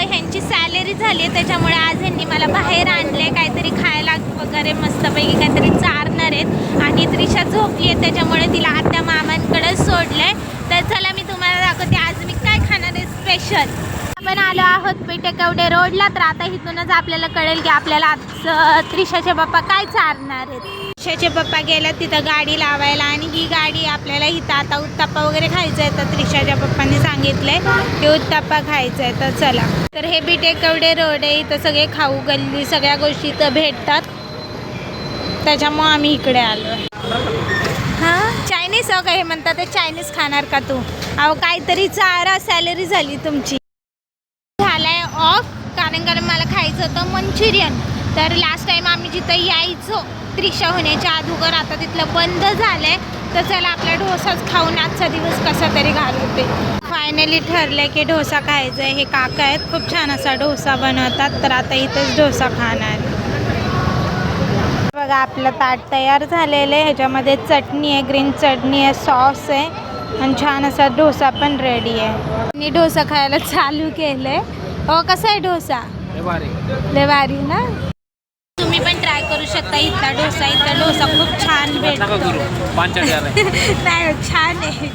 ह्यांची सॅलरी झाली आहे त्याच्यामुळे आज ह्यांनी मला बाहेर आणले काहीतरी खायला वगैरे मस्तपैकी काहीतरी चारणार आहेत. आणि त्रिशा झोपली आहे त्याच्यामुळे तिला आत्या मामांकडे आहे तर चला मी तुम्हाला दाखवते. आज मी काय खाणार आहे स्पेशल आपण आलो आहोत पेटकवडे रोडला. तर आता इथूनच आपल्याला कळेल की आपल्याला आज त्रिशाचे पप्पा काय चारणार आहेत. त्रिशाचे पप्पा गेल्या तिथं गाडी लावायला आणि ही गाडी आपल्याला इथं आता उत्ताप्पा वगैरे खायचं आहे. तर त्रिशाच्या पप्पांनी सांगितलंय की उत्ताप्पा खायचं आहे. तर चला. तर हे बिटेकवडे रोड आहे. इथं सगळे खाऊ गल्ली सगळ्या गोष्टी इथं भेटतात. त्याच्यामुळं आम्ही इकडे आलो आहे हां? चायनीज हो का हे म्हणतात ते चायनीज खाणार का तू? अहो काहीतरी चारा सॅलरी झाली तुमची. कारण कारण मला खायचं होतं मंचुरियन. तर लास्ट टाइम आम्ही जिथं यायचो त्रिशा होण्याच्या अगोदर आता तिथलं बंद झालंय. तर चला आपला डोसाच खाऊन आजचा दिवस कसा तरी घालवते. फायनली ठरलंय की डोसा खायचा आहे हे काका आहेत. खूप छान असा डोसा बनवतात. तर आता इथंच डोसा खाणार बघा आपलं ताट तयार झालेलं आहे. ह्याच्यामध्ये चटणी आहे ग्रीन चटणी आहे सॉस आहे. आणि छान असा डोसा पण रेडी आहे. मी डोसा खायला चालू केलं आहे हो कसा आहे डोसा? लय भारी. ना? तुम्ही पण ट्राय करू शकता इथला डोसा. इथला डोसा खूप छान भेटतो. पाच नाही छान आहे.